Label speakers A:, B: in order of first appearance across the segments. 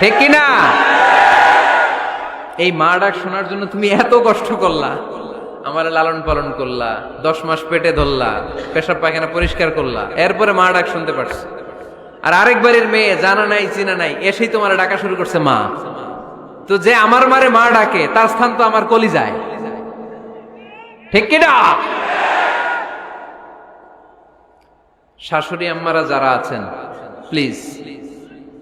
A: ঠিক কিনা? এই মা ডাক শোনার জন্য তুমি এত কষ্ট করলা। আমার লালন পালন করলা, দশ মাস পেটে ধরলা, পেশাব পায়খানা পরিষ্কার করলা, এরপরে মা ডাক শুনতে পারছে। আর আরেক বাড়ির মেয়ে জানা নাই, চিনা নাই, এসেই তোমার ডাকা শুরু করছে মা। তো যে আমার মারে মা ডাকে, তার স্থান তো আমার কলি যায় ঠিক কিনা? শাশুড়ি আম্মারা যারা আছেন প্লিজ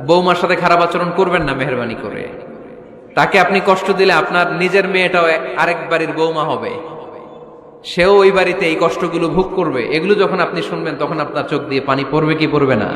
A: বৌমার সাথে খারাপ আচরণ করবেন না মেহরবানি করে। তাকে আপনি কষ্ট দিলে আপনার নিজের মেয়েটাও আরেক বাড়ির বৌমা হবে। সেও ওই বাড়িতে এই কষ্টগুলো ভোগ করবে। এগুলো যখন আপনি শুনবেন, তখন আপনার চোখ দিয়ে পানি পড়বে কি পড়বে না?